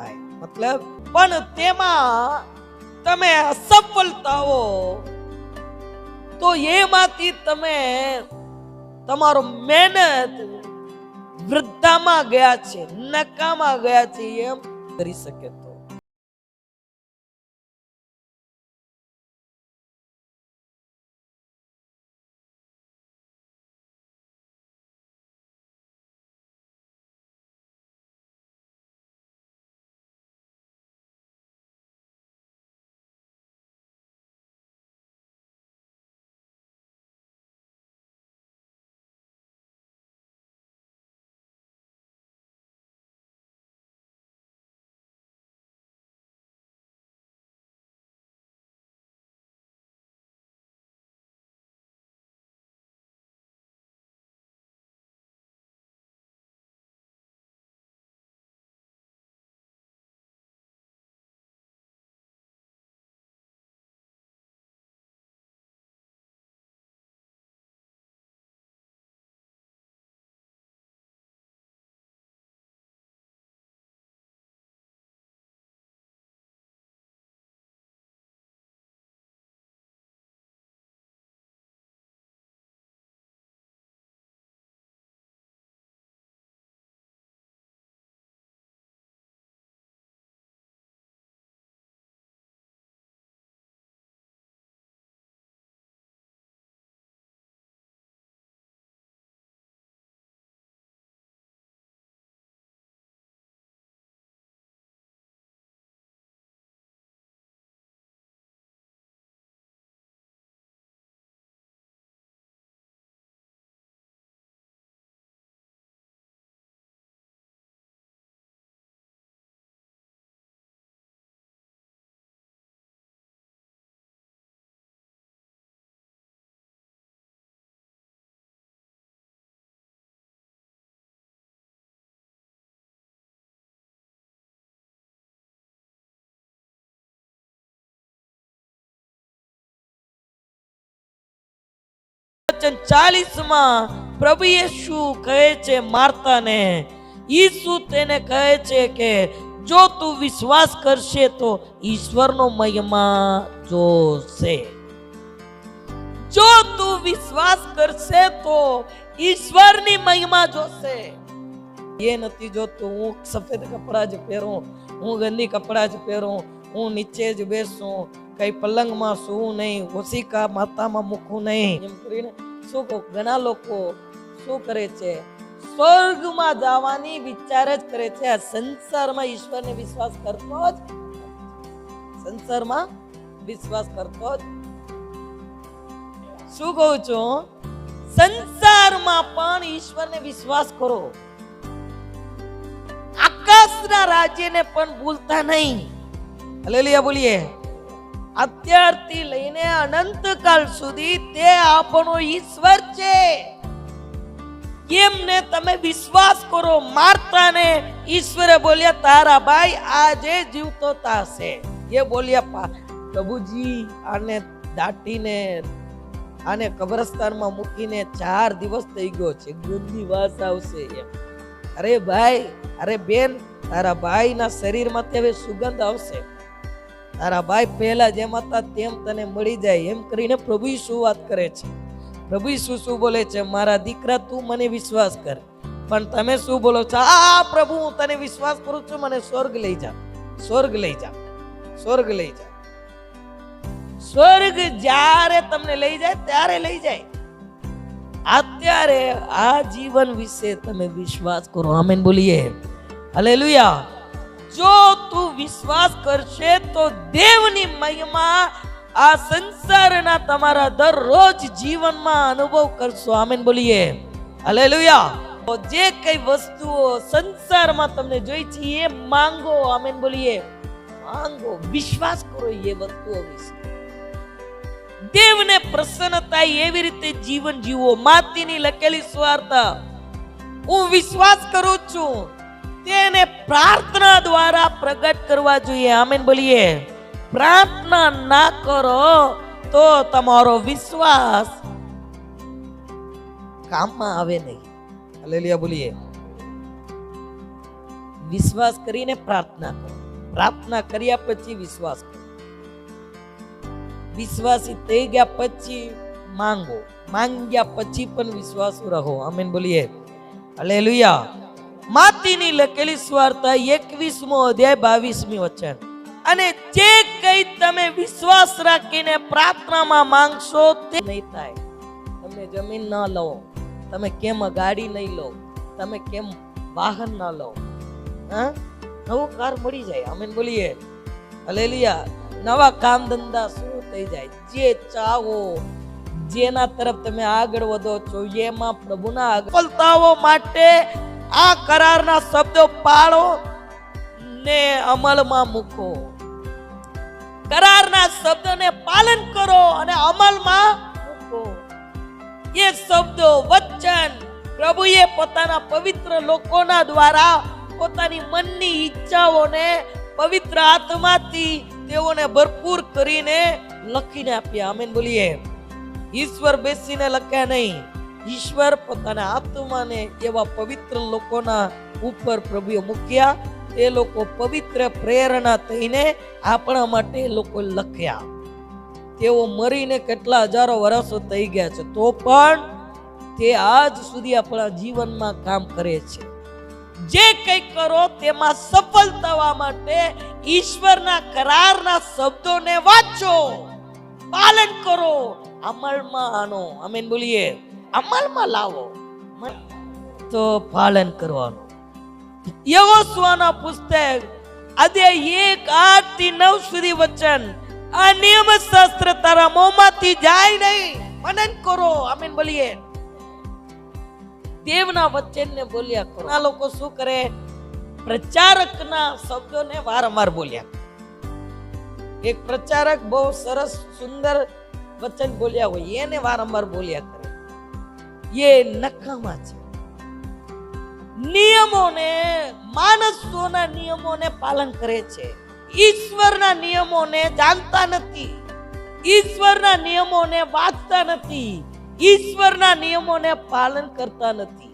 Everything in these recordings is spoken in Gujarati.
થાય. મતલબ, પણ તેમાં તમે અસફળતાઓ, તો એમાંથી તમે તમારો મહેનત વૃદ્ધામાં ગયા છે, નકામાં ગયા છે, એમ કરી શકે. વચન ચાલીસમાં પ્રભુ યેશુ કહે છે માર્તાને, ઈસુ તેને કહે છે કે, જો તું વિશ્વાસ કરશે તો ઈશ્વરનો મહિમા જોશે. જો તું વિશ્વાસ કરશે તો ઈશ્વરની મહિમા જોશે. એ નથી જોતું, હું સફેદ કપડા જ પહેરું, હું ગંદી કપડા જ પહેરું, હું નીચે જ બેસું, કઈ પલંગમાં સૂવું નહીં, ઓશિકા માતામાં મૂકું નહીં. એમ કરીને શું કહું? ઘણા લોકો શું કરે છે? સ્વર્ગમાં જવાની વિચાર જ કરે છે. આ સંસારમાં ઈશ્વરને વિશ્વાસ કરતો જ સંસારમાં વિશ્વાસ કરતો જ શું કહું છું? સંસારમાં પણ ઈશ્વરને વિશ્વાસ કરો. આકાશના રાજ્યને પણ ભૂલતા નહીં. હલેલુયા બોલીએ. અત્યારથી લઈને અનંતકાલ સુધી તે આપણો ઈશ્વર છે. કેમને તમે વિશ્વાસ કરો, મારતાને ઈશ્વરે બોલ્યા, તારા ભાઈ આજે જીવતો તાશે એ બોલ્યા પ્રભુજી, આને દાટીને, આને કબ્રસ્તાનમાં મૂકીને ચાર દિવસ થઈ ગયો છે. ગુંદી વાસ આવશે એમ. અરે ભાઈ, અરે બેન, તારા ભાઈના શરીરમાંથી હવે સુગંધ આવશે. તારા ભાઈ પહેલા જેમ હતા તેમ તને મળી જાય એમ કરીને પ્રભુ શું વાત કરે છે. પ્રભુ શું શું બોલે છે? મારા દીકરા, તું મને વિશ્વાસ કર. પણ તમે શું બોલો છો? આ પ્રભુ, હું તને વિશ્વાસ કરું છું, મને સ્વર્ગ લઈ જા. સ્વર્ગ લઈ જા. સ્વર્ગ લઈ જા. સ્વર્ગ જ્યારે તમને લઈ જાય, ત્યારે લઈ જાય. અત્યારે આ જીવન વિશે તમે વિશ્વાસ કરો. આમેન બોલીએ. હાલેલુયા જો તું વિશ્વાસ કરશે તો દેવની મહિમા આ સંસારના તમારા દરરોજ જીવનમાં અનુભવ કરશો. આમેન બોલીએ. હાલેલુયા. જે કઈ વસ્તુઓ સંસારમાં તમને જોઈ છે, એ માંગો. આમેન બોલીએ. માંગો. વિશ્વાસ કરો એ વસ્તુઓ વિશે. દેવને પ્રસન્ન થાય એવી રીતે જીવન જીવો. માતીની લખેલી સ્વાર્થ. હું વિશ્વાસ કરું છું. તેને પ્રાર્થના દ્વારા પ્રગટ કરવા જોઈએ. આમેન બોલીએ. પ્રાર્થના ના કરો તો તમારો વિશ્વાસ કામમાં આવે નહીં. હાલેલુયા બોલીએ. વિશ્વાસ કરીને પ્રાર્થના કરો. પ્રાર્થના કર્યા પછી વિશ્વાસ કરો. વિશ્વાસી થઈ ગયા પછી માંગો. માંગ્યા પછી પણ વિશ્વાસુ રહો. આમેન બોલીએ. હાલેલુયા. માતીની લખેલી સ્વાર્થા એકવીસમો અધ્યાય, બાવીસમી વચન. અને જે કઈ તમે વિશ્વાસ રાખીને પ્રાર્થનામાં માંગશો તે નહીં થાય. તમે જમીન ન લો, તમે કેમ ગાડી નહીં લો, તમે કેમ વાહન ન લો. હા? નવો કાર મળી જાય અમે બોલીએ. હલેલિયા. નવા કામ ધંધા શું થઈ જાય? જે ચાહો જેના તરફ તમે આગળ વધો છો, એમાં પ્રભુના સફળતાઓ માટે આ કરારના શબ્દો પાળો ને અમલમાં મૂકો. કરારના શબ્દોને પાલન કરો અને અમલમાં મૂકો. એ શબ્દો વચન પ્રભુએ પોતાના પવિત્ર લોકોના દ્વારા પોતાની મનની ઈચ્છાઓને પવિત્ર આત્માથી તેઓને ભરપૂર કરીને લખીને આપ્યા. આમેન બોલીએ. ઈશ્વર બેસીને લખ્યા નહીં. ઈશ્વર પોતાના આત્માને એવા પવિત્ર લોકોના ઉપર પ્રભુએ મૂક્યા. તે લોકો પવિત્ર પ્રેરણા થઈને આપણા માટે લોકો લખ્યા. તેઓ મરીને કેટલા હજારો વર્ષો થઈ ગયા છે, તો પણ તે આજ સુધી આપણા જીવનમાં કામ કરે છે. જે કંઈ કરો તેમાં સફળ થવા માટે ઈશ્વરના કરારના શબ્દોને વાંચો, પાલન કરો, અમલમાં આનો. અમીન બોલીએ. અમલમાં લાવો. તો પાલન કરવાનું. યહોશુઆના પુસ્તક અધ્યાય એક આઠથી નવ સુધી વચન. આ નિયમ શાસ્ત્ર તારા મોંમાંથી જાય નહીં. મનન કરો. આમીન બોલીએ. દેવના વચનને બોલ્યા કરો. આ લોકો શું કરે? પ્રચારકના શબ્દોને વારંવાર બોલ્યા એક પ્રચારક બહુ સરસ, સુંદર વચન બોલ્યા હોય. એને વારંવાર બોલ્યા કરે. એ નકામા છે. નિયમોને, માણસોના નિયમોને પાલન કરે છે. ઈશ્વરના નિયમોને જાણતા નથી. ઈશ્વરના નિયમોને વાંચતા નથી. ઈશ્વરના નિયમોને પાલન કરતા નથી.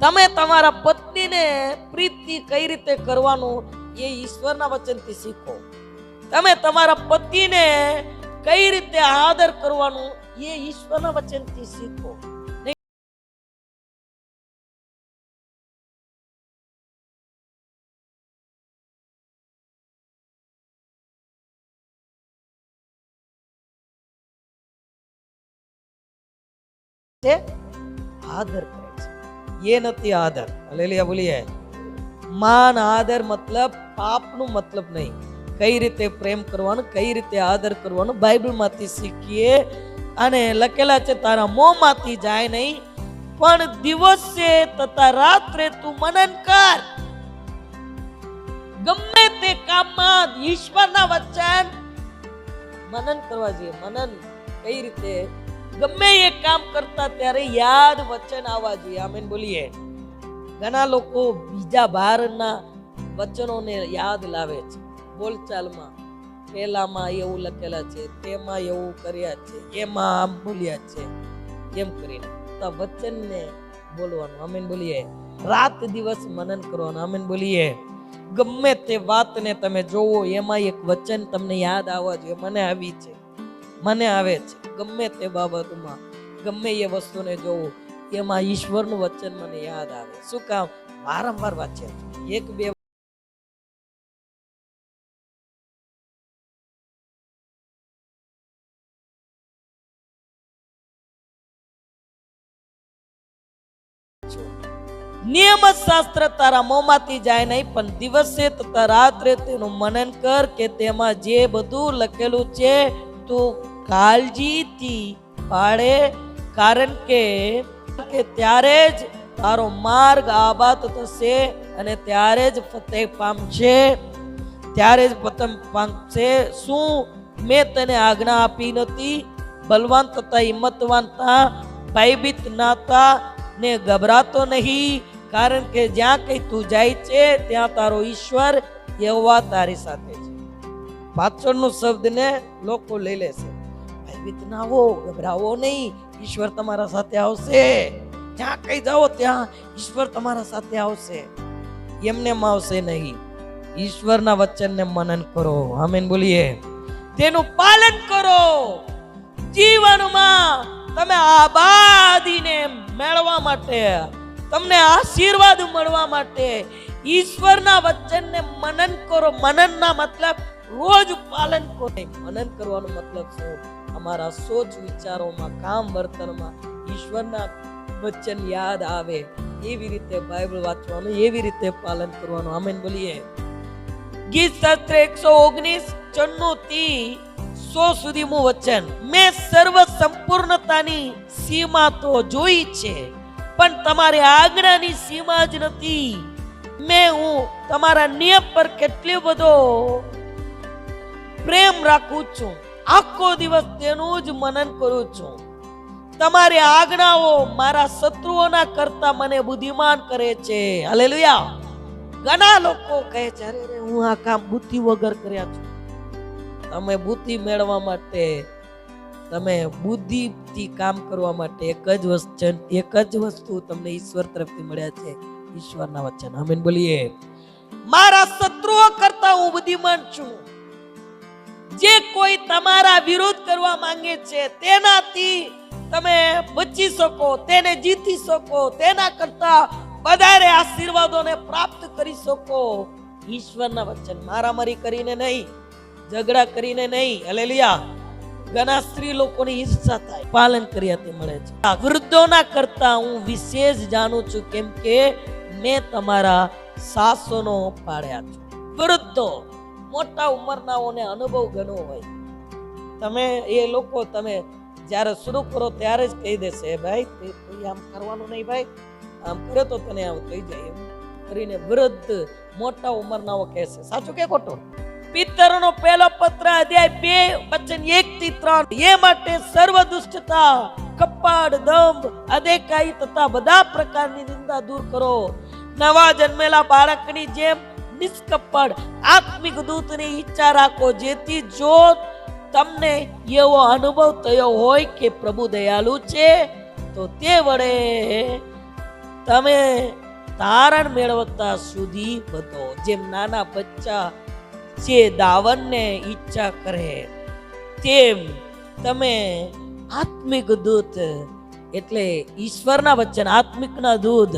તમે તમારા પત્નીને પ્રીતિ કઈ રીતે કરવાનું એ ઈશ્વરના વચનથી શીખો. તમે તમારા પતિને કઈ રીતે આદર કરવાનું એ ઈશ્વરના વચનથી શીખો છે આદર કરે છે એ નથી આદર હાલેલુયા બોલીએ માન આદર મતલબ પાપનું મતલબ નહીં કઈ રીતે પ્રેમ કરવાનું કઈ રીતે આદર કરવાનું બાઇબલમાંથી શીખીએ અને લખેલા છે, તારા મોંમાંથી જાય નહીં, પણ દિવસે તથા રાત્રે તું મનન કર. ગમે તે કામમાં ઈશ્વરના વચન, મનન કરવા જોઈએ. મનન કઈ રીતે? ગમે એ કામ કરતા ત્યારે યાદ વચન આવવા જોઈએ. આમેન બોલીએ. ઘણા લોકો બીજા બહારના વચનોને યાદ લાવે છે. બોલચાલમાં પેલામાં એવું લખેલા છે, તેમાં એવું કર્યા છે, એમાં આમ બોલ્યા છે, એમ કરીને. તો વચનને બોલવાનું. આમેન બોલીએ. રાત દિવસ મનન કરવાનું. આમેન બોલીએ. ગમે તે વાતને તમે જોવો, એમાં એક વચન તમને યાદ આવવા જોઈએ. મને આવી છે. મને આવે છે. ગમે તે બાબતમાં, ગમે એ વસ્તુને જોવું, એમાં ઈશ્વરનું વચન મને યાદ આવે. શું કામ? વારંવાર વાંચે એક બે નિયમ શાસ્ત્ર તારા મોંમાંથી જાય નહીં, પણ દિવસે તથા રાત્રે તેનું મનન કર કે તેમાં જે બધું લખેલું છે, તું કાળજીથી પાડે કારણ કે ત્યારે જ તારો માર્ગ આબાદ થશે અને ત્યારે જ ફતેહ પામશે ત્યારે જ પતન પામશે શું મેં તને આજ્ઞા આપી નથી? બલવાન તથા હિંમતવાન થા ભયભીત ના ને ગભરાતો નહીં. કારણ કે જ્યાં કઈ તું જાય છે, ત્યાં તારો ઈશ્વર યહોવા તારી સાથે છે. પાછળનું શબ્દને લોકો લઈ લેશે ભયભીત ના હો ગભરાવો નહીં, ઈશ્વર તમારા સાથે આવશે. જ્યાં કઈ જાઓ, ત્યાં ઈશ્વર તમારા સાથે આવશે. એમને આવશે નહીં. ઈશ્વરના વચનને મનન કરો. આમેન બોલીએ. તેનું પાલન કરો. જીવનમાં તમે આબાદીને મેળવા માટે તમને આશીર્વાદ મળવા માટે ઈશ્વરના વચનને મનન કરો. મનનના મતલબ રોજ પાલન કરો. મનન કરવાનો મતલબ શું? અમારા સોચ વિચારોમાં, કામ વર્તનમાં ઈશ્વરના વચન યાદ આવે. એવી રીતે બાઇબલ વાંચવાનું, એવી રીતે પાલન કરવાનું. આમેન બોલીએ. ગીત શાસ્ત્ર એકસો ઓગણીસ ચન્નું થી સો સુધીનું વચન. મેં સર્વ સંપૂર્ણતાની સીમા તો જોઈ છે. પણ તમારી આજ્ઞાની સીમા જ નથી. મેં હું તમારા નિયમ પર કેટલો બધો પ્રેમ રાખું છું. આખો દિવસ તેનું જ મનન કરું છું. તમારી આજ્ઞાઓ મારા શત્રુઓના કરતા મને બુદ્ધિમાન કરે છે. હાલેલુયા. ઘણા લોકો કહે છે, અરે હું આ કામ બુદ્ધિ વગર કર્યા છું. તમે બુદ્ધિ મેળવવા માટે તમે બુદ્ધિથી કામ કરવા માટે એક જ વચન એક જ વસ્તુ તમને ઈશ્વર તરફથી મળ્યા છે, ઈશ્વરના વચન. આમીન બોલીએ. મારા શત્રુઓ કરતા હું બુદ્ધિમાન છું. જે કોઈ તમારા વિરોધ કરવા માંગે છે, તેનાથી તમે બચી શકો, તેને જીતી શકો, તેના કરતા વધારે આશીર્વાદોને પ્રાપ્ત કરી શકો. ઈશ્વરના વચન. મારામારી કરીને નહીં, ઝઘડા કરીને નહીં. હલેલિયા. ઘણા સ્ત્રી લોકોની ઈર્ષા થાય, પાલન કર્યા તે મળે છે. વૃદ્ધોના કરતા હું વિશેષ જાણું છું કેમ કે મેં તમારા સાસોનો પાડ્યા છે. વૃદ્ધો, મોટા ઉંમરનાઓને અનુભવ ઘણો હોય. તમે એ લોકો તમે જ્યારે શરૂ કરો ત્યારે જ કહી દેશે, ભાઈ, તે આમ કરવાનું નહીં ભાઈ, આમ કરે તો તને આમ થઈ જાય. કરીને વૃદ્ધ મોટા ઉંમરનાઓ કહેશે. સાચું કે ખોટું? પિત્તરનો પહેલો પત્ર અધ્યાય બે, વચન એક થી ત્રણ. એ માટે સર્વ દુષ્ટતા કપાડ દંભ અદેકાઈ તથા બધા પ્રકારની નિંદા દૂર કરો. નવા જન્મેલા બાળકની જેમ નિષ્કપડ આત્મિક દૂતની ઈચ્છા રાખો, જેથી જો તમને એવો અનુભવ થયો હોય કે પ્રભુ દયાલુ છે, તો તે વડે તમે તારણ મેળવતા સુધી વધો. જેમ નાના બચ્ચા જે દાવણને ઈચ્છા કરે, તેમ તમે આત્મિક દૂત, એટલે ઈશ્વરના વચન, આત્મિકના દૂધ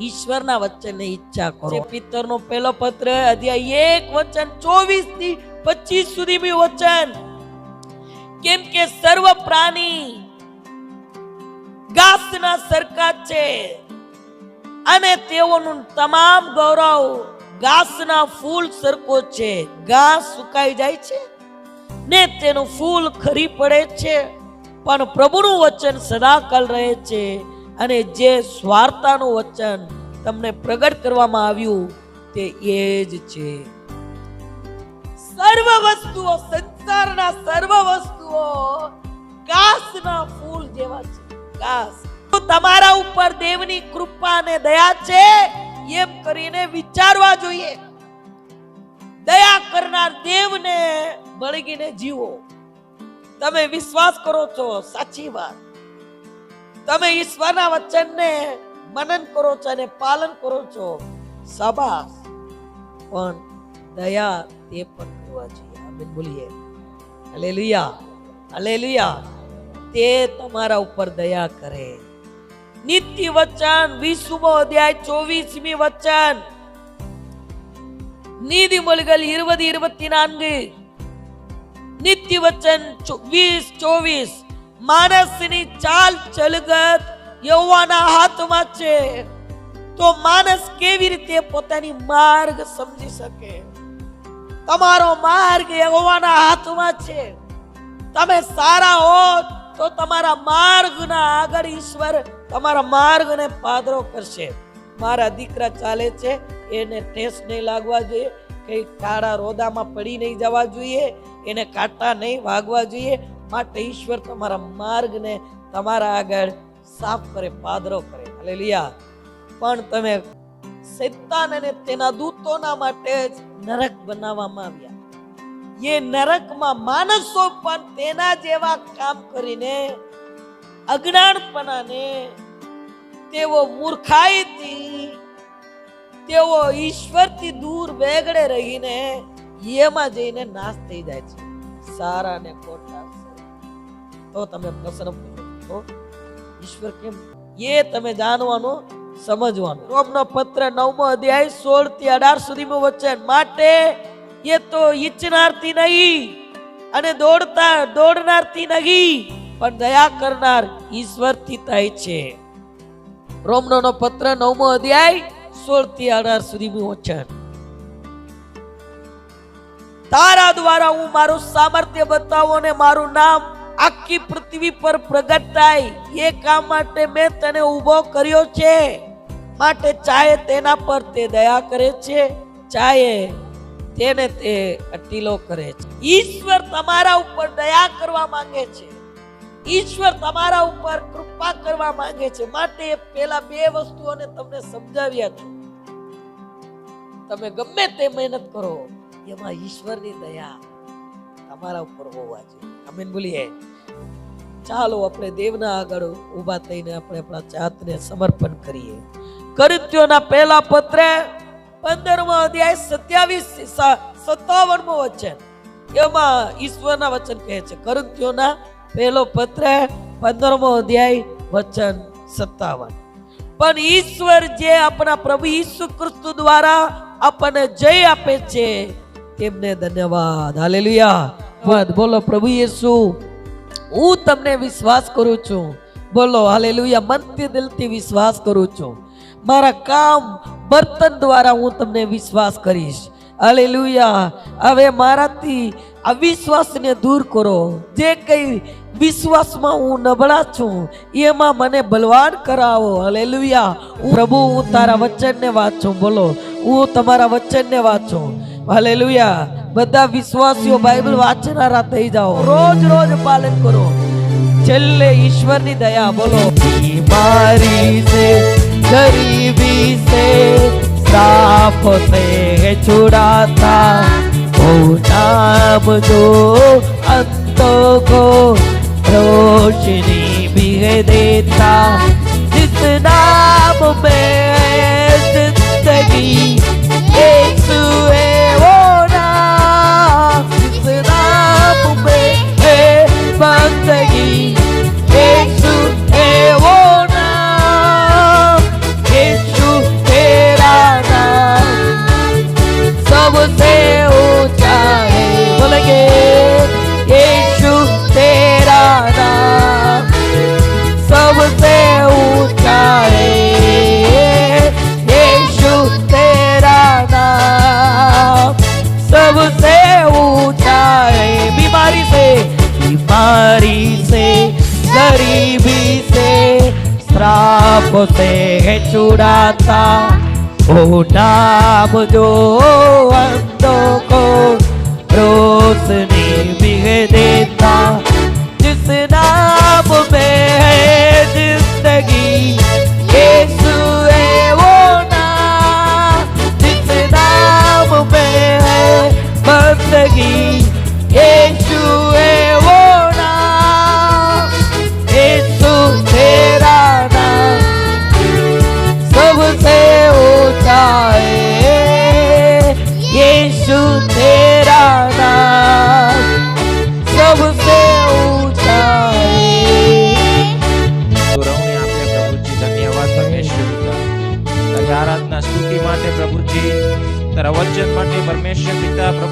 ઈશ્વરના વચનને ઈચ્છા કરો. પિત્તરનો પહેલો પત્ર અધ્યાય એક વચન ચોવીસથી પચીસ સુધી બી વચન. કેમ કે સર્વ પ્રાણી ઘાસના સરખા છે અને તેઓનું તમામ ગૌરવ ઘાસના ફૂલ સરખો છે. ઘાસ સુકાઈ જાય છે ને તેનું ફૂલ ખરી પડે છે. પણ પ્રભુનું વચન સદાકાલ રહે છે અને જે સ્વાર્થાનું વચન તમને પ્રગટ કરવામાં આવ્યું તે એ જ છે. સર્વ વસ્તુઓ, સંસારના સર્વ વસ્તુઓ ઘાસના ફૂલ જેવા છે. ઘાસ. તમારા ઉપર દેવની કૃપા અને દયા છે. એમ કરીને વિચારવા જોઈએ. દયા કરનાર દેવને બળગીને જીવો. તમે વિશ્વાસ કરો છો, સાચી વાત. તમે ઈશ્વરના વચનને મનન કરો છો અને પાલન કરો છો. સાબાસ પણ દયા તે પણ કરવા જોઈએ. આમીન બોલીએ. અલે લુયા તે તમારા ઉપર દયા કરે. નિત્ય વચન વીસમો અધ્યાય ચોવીસમી வச்சன் நீதிமொழிகள் இருபது இருபத்தி நான்கு નિત્ય વચન વીસ ચોવીસ માણસની ચાલ ચલગત યહોવાના હાથમાં છે તો માણસ કેવી રીતે પોતાની માર્ગ સમજી શકે તમારો માર્ગ યહોવાના હાથમાં છે તમે સારા હો તો તમારા માર્ગના આગળ ઈશ્વર તમારા માર્ગને પાદરો કરશે. મારા દીકરા ચાલે છે, એને ઠેસ નહીં લાગવા જોઈએ, કંઈ કાળા રોદામાં પડી નહીં જવા જોઈએ, એને કાંટા નહીં વાગવા જોઈએ. માટે ઈશ્વર તમારા માર્ગને તમારા આગળ સાફ કરે, પાદરો કરે. હાલેલુયા. પણ તમે શૈતાન અને તેના દૂતોના માટે જ નરક બનાવવામાં આવ્યા. એ નરકમાં માનસો પણ તેના જેવા કામ કરીને અજ્ઞાનપણાને તેઓ મૂર્ખાઈથી, તેઓ ઈશ્વરથી દૂર બેગડે રહીને એમાં જઈને નાશ થઈ જાય છે. સારા ને ખોટા તો તમે પ્રશ્ન પૂછો. ઈશ્વર કેમ? એ તમે જાણવાનું, સમજવાનું. રોમનો પત્ર નવમો અધ્યાય સોળથી અઢાર સુધીમાં વચન. માટે એ તો ઈચ્છનારથી નહીં અને દોડતા દોડનારથી નહીં, પણ દયા કરનાર ઈશ્વરથી થાય છે. રોમનો નો પત્ર નવમો અધ્યાય સોળથી અઢાર સુધીનું વચન તારા દ્વારા હું મારું સામર્થ્ય બતાવો ને મારું નામ આખી પૃથ્વી પર પ્રગટ થાય એ કામ માટે મેં તને ઊભો કર્યો છે. માટે ચાહે તેના પર તે દયા કરે છે. ચાહે તેને તે અટીલો કરે છે. ઈશ્વર તમારા ઉપર દયા કરવા માંગે છે. ઈશ્વર તમારા ઉપર કૃપા કરવા માંગે છે. માટે પેલા બે વસ્તુઓને તમને સમજાવ્યા છે. તમે ગમે તે મહેનત કરો, એમાં ઈશ્વરની દયા તમારા ઉપર હોવા જોઈએ. આમીન બોલીએ. ચાલો આપણે દેવના આગળ ઊભા થઈને આપણે આપણા જાતને સમર્પણ કરીએ. કૃત્યોના પહેલા પત્ર પંદરમો અધ્યાય સત્યાવીસ સત્તાવનમો વચન. એમાં ઈશ્વરના વચન કહે છે કૃત્યોના પહેલો પત્ર, પંદરમો અધ્યાય, વચન સત્તાવન. પણ ઈશ્વર જે આપણા પ્રભુ ઈસુ ક્રિસ્તુ દ્વારા આપણને જય આપે છે, તેમને ધન્યવાદ. હાલેલુયા. બોલો પ્રભુ યેસુ હું તમને વિશ્વાસ કરું છું. બોલો, હાલેલુયા. મનથી દિલથી વિશ્વાસ કરું છું. મારા કામ બર્તન દ્વારા હું તમને વિશ્વાસ કરીશ. હાલેલુયા હવે મારાથી અવિશ્વાસને દૂર કરો. જે કંઈ વિશ્વાસમાં હું નબળા છું, એમાં મને બલવાન કરાવો. હાલેલુયા પ્રભુ, હું તારા વચનને વાંચું. બોલો, હું તમારા વચનને વાંચું. હાલેલુયા બધા વિશ્વાસીઓ બાઇબલ વાંચનારા થઈ જાઓ. રોજ રોજ પાલન કરો. છેલ્લે ઈશ્વરની દયા, બોલો. મારી ગરીબી સે સાપ સે छुड़ाता ओ नाम जो अंतों को रोशनी भी देता जिस नाम में बीमारी से गरीबी से, श्राप से है छुड़ाता ओ नाम जो अंधों को रोशनी भी देता। जिस नाम में है ज़िंदगी, यीशु है वो नाम। में है बंदगी वो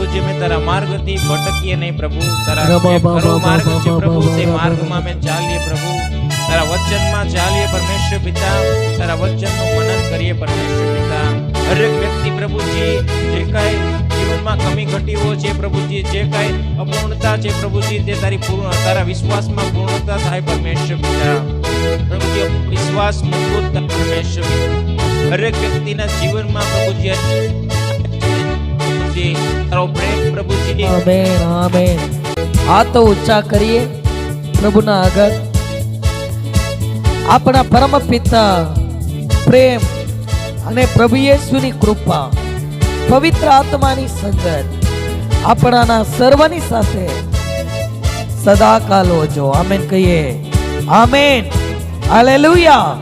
પ્રભુજી અમે તારા માર્ગથી ભટકીએ નહીં પ્રભુ. તારા ખરો માર્ગ છે પ્રભુ. તે માર્ગમાં અમે ચાલીએ પ્રભુ. તારા વચનમાં ચાલીએ પરમેશ્વર પિતા. તારા વચનનું મનન કરીએ પરમેશ્વર પિતા. હરેક વ્યક્તિ પ્રભુજી જે કાંઈ જીવનમાં કમી ઘટીઓ છે પ્રભુજી જે કાંઈ અપૂર્ણતા છે પ્રભુજી તે તારી પૂર્ણ તારા વિશ્વાસમાં પૂર્ણતા થાય પરમેશ્વર પિતા. પ્રભુજી વિશ્વાસ મજબૂત થાય પરમેશ્વર હરેક વ્યક્તિના જીવનમાં પ્રભુજી, તારો પ્રેમ પ્રભુજી આમેન આમેન. હાથ ઊંચા કરીએ, પ્રભુના આગળ. આપણા પરમ પિતા પ્રેમ અને પ્રભુ યેસુની કૃપા, પવિત્ર આત્માની સંગત આપણાના સર્વની સાથે સદાકાલ હોજો. આમેન કહીએ. આમેન. હાલેલુયા.